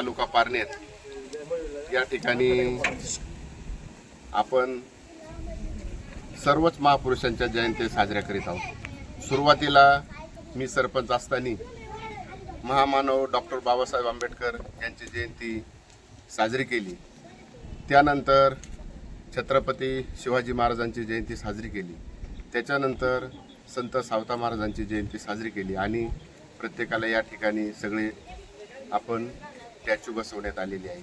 तालुका पारण्यात या ठिकाणी आपण सर्वच महापुरुषांच्या जयंती साजऱ्या करीत आहोत. सुरुवातीला मी सरपंच असताना महामानव डॉक्टर बाबासाहेब आंबेडकर यांची जयंती साजरी केली. त्यानंतर छत्रपती शिवाजी महाराजांची जयंती साजरी केली. त्याच्यानंतर संत सावता महाराजांची जयंती साजरी केली आणि प्रत्येकाला या ठिकाणी सगळे आपण स्टॅच्यू बसवण्यात आलेली आहे.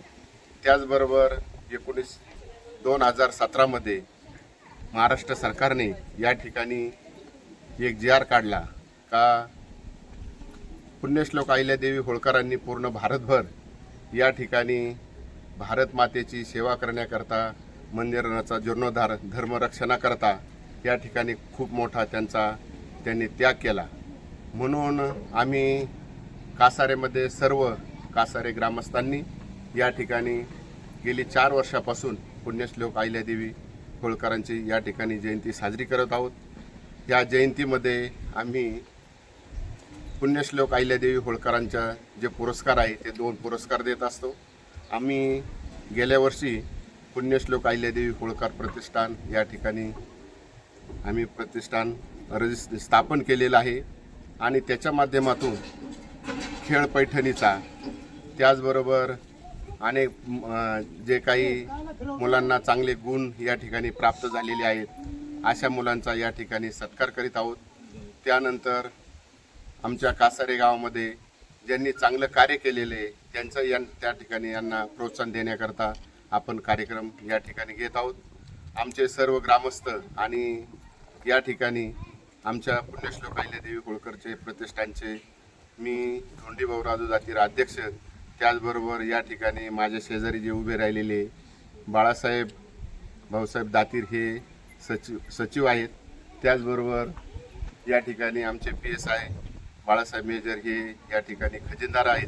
त्याचबरोबर एकोणीस दोन हजार सतरामध्ये महाराष्ट्र सरकारने या ठिकाणी एक जी आर काढला का पुण्यश्लोक अहिल्यादेवी होळकरांनी पूर्ण भारतभर या ठिकाणी भारत मातेची सेवा करण्याकरता मंदिराचा जीर्णोद्धार धर्मरक्षणाकरता या ठिकाणी खूप मोठा त्यांचा त्यांनी त्याग केला. म्हणून आम्ही कासारेमध्ये सर्व कासारे ग्रामस्थांनी या ठिकाणी गेली चार वर्षापासून पुण्यश्लोक अहिल्यादेवी होळकरांची या ठिकाणी जयंती साजरी करत आहोत. या जयंतीमध्ये आम्ही पुण्यश्लोक अहिल्यादेवी होळकरांच्या जे पुरस्कार आहे ते दोन पुरस्कार देत असतो. आम्ही गेल्या वर्षी पुण्यश्लोक अहिल्यादेवी होळकर प्रतिष्ठान या ठिकाणी आम्ही प्रतिष्ठान रजिस् स्थापन केलेलं आहे. आणि त्याच्या माध्यमातून खेळ पैठणीचा त्याचबरोबर अनेक जे काही मुलांना चांगले गुण या ठिकाणी प्राप्त झालेले आहेत अशा मुलांचा या ठिकाणी सत्कार करीत आहोत. त्यानंतर आमच्या कासारे गावामध्ये ज्यांनी चांगलं कार्य केलेले त्यांचं या त्या ठिकाणी यांना प्रोत्साहन देण्याकरता आपण कार्यक्रम या ठिकाणी घेत आहोत. आमचे सर्व ग्रामस्थ आणि या ठिकाणी आमच्या पुण्यश्लोक अहिल्यादेवी होळकरचे प्रतिष्ठानचे मी धोंडीभाऊ राजू जातीर अध्यक्ष त्याचबरोबर या ठिकाणी माझ्या शेजारी जे उभे राहिलेले बाळासाहेब भाऊसाहेब दातीर हे सचिव सचिव आहेत. त्याचबरोबर या ठिकाणी आमचे P S I Balasaheb major हे या ठिकाणी खजिनदार आहेत.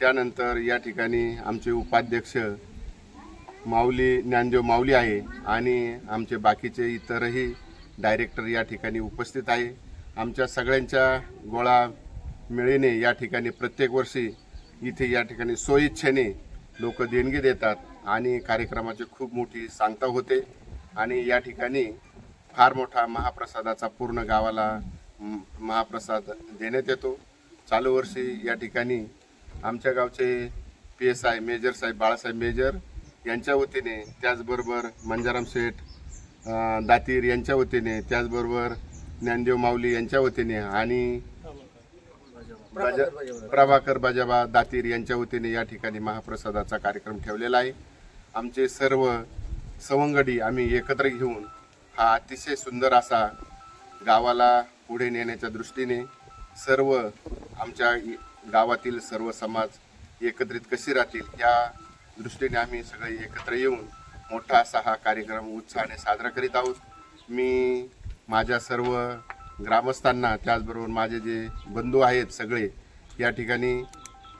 त्यानंतर या ठिकाणी आमचे उपाध्यक्ष माऊली ज्ञानदेव माऊली आहे आणि आमचे बाकीचे इतरही डायरेक्टर या ठिकाणी उपस्थित आहे. आमच्या सगळ्यांच्या गोळा मिळेने या ठिकाणी प्रत्येक वर्षी इथे या ठिकाणी स्वइच्छेने लोक देणगी देतात आणि कार्यक्रमाची खूप मोठी सांगता होते. आणि या ठिकाणी फार मोठा महाप्रसादाचा पूर्ण गावाला महाप्रसाद देण्यात येतो. चालू वर्षी या ठिकाणी आमच्या गावचे P S I Major Saheb Balasaheb Major यांच्या वतीने त्याचबरोबर मंजाराम शेठ दातीर यांच्या वतीने त्याचबरोबर ज्ञानदेव माऊली यांच्या वतीने आणि बाजा- प्रभाकर बाजाबा दातीर यांच्या वतीने या ठिकाणी महाप्रसादाचा कार्यक्रम ठेवलेला आहे. आमचे सर्व सवंगडी आम्ही एकत्र घेऊन हा अतिशय सुंदर असा गावाला पुढे नेण्याच्या दृष्टीने सर्व आमच्या गावातील सर्व समाज एकत्रित कसे राहतील या दृष्टीने आम्ही सगळे एकत्र येऊन मोठा असा हा कार्यक्रम उत्साहाने साजरा करीत आहोत. मी माझ्या सर्व ग्रामस्थांना त्याचबरोबर माझे जे बंधू आहेत सगळे या ठिकाणी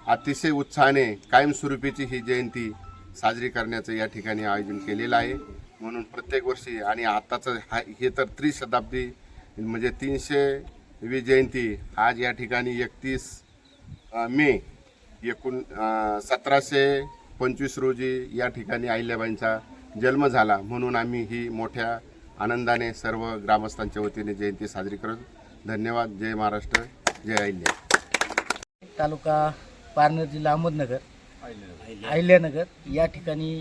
अतिशय उत्साहाने कायमस्वरूपीची ही जयंती साजरी करण्याचं या ठिकाणी आयोजन केलेलं आहे. म्हणून प्रत्येक वर्षी आणि आत्ताचं हा हे तर त्रिशताब्दी म्हणजे तीनशे वी जयंती आज या ठिकाणी एकतीस मे एकूण सतराशे पंचवीस रोजी या ठिकाणी अहिल्याबाईंचा जन्म झाला. म्हणून आम्ही ही मोठ्या आनंदाने सर्व ग्रामस्थांच्या वतीने जयंती साजरी करत धन्यवाद. जय महाराष्ट्र जय अहिल्या. तालुका पारनेर जिल्हा अहमदनगर अहिल्यानगर. या ठिकाणी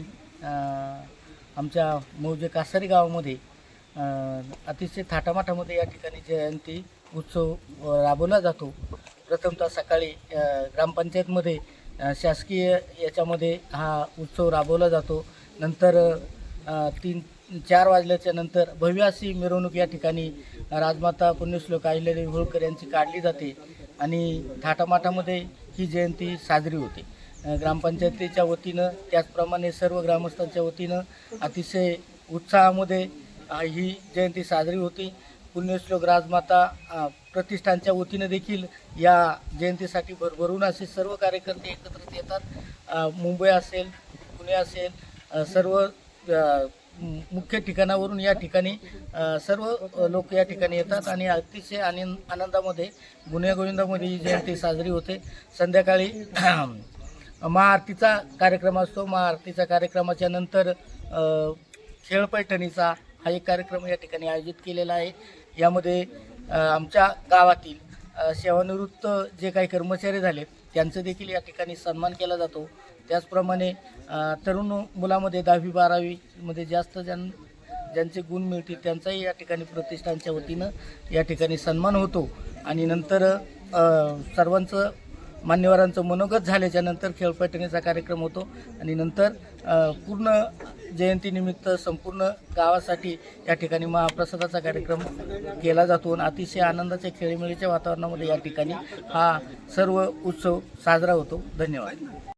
आमच्या मौजे कासारी गावामध्ये अतिशय थाटामाटामध्ये या ठिकाणी जयंती उत्सव राबवला जातो. प्रथमतः सकाळी ग्रामपंचायतमध्ये शासकीय याच्यामध्ये हा उत्सव राबवला जातो. नंतर तीन चार वाजल्याच्या नंतर भव्य अशी मिरवणूक या ठिकाणी राजमाता पुण्यश्लोक अहिल्यादेवी होळकर यांची काढली जाते आणि थाटामाटामध्ये ही जयंती साजरी होते. ग्रामपंचायतीच्या वतीनं त्याचप्रमाणे सर्व ग्रामस्थांच्या वतीनं अतिशय उत्साहामध्ये ही जयंती साजरी होती. पुण्यश्लोक राजमाता प्रतिष्ठानच्या वतीनं देखील या जयंतीसाठी भरभरून असे सर्व कार्यकर्ते एकत्रित येतात. मुंबई असेल पुणे असेल सर्व मुख्य ठिकाणावरून या ठिकाणी सर्व लोक या ठिकाणी येतात आणि अतिशय आनंद आनंदामध्ये गुन्हेगोविंदामध्ये ही जयंती साजरी होते. संध्याकाळी महाआरतीचा कार्यक्रम असतो. महाआरतीच्या कार्यक्रमाच्या नंतर खेळ पैठणीचा हा एक कार्यक्रम या ठिकाणी आयोजित केलेला आहे. यामध्ये आमच्या गावातील सेवानिवृत्त जे काही कर्मचारी झालेत त्यांचं देखील या ठिकाणी सन्मान केला जातो. त्याचप्रमाणे तरुण मुलामध्ये दहावी बारावीमध्ये जास्त ज्यां ज्यांचे गुण मिळतील त्यांचाही या ठिकाणी प्रतिष्ठानच्या वतीनं या ठिकाणी सन्मान होतो. आणि नंतर सर्वांचं मान्यवरांचं मनोगत झाल्याच्यानंतर खेळपैठणीचा कार्यक्रम होतो. आणि नंतर पूर्ण जयंतीनिमित्त संपूर्ण गावासाठी या ठिकाणी महाप्रसादाचा कार्यक्रम केला जातो. आणि अतिशय आनंदाच्या खेळीमेळीच्या वातावरणामध्ये या ठिकाणी हा सर्व उत्सव साजरा होतो. धन्यवाद.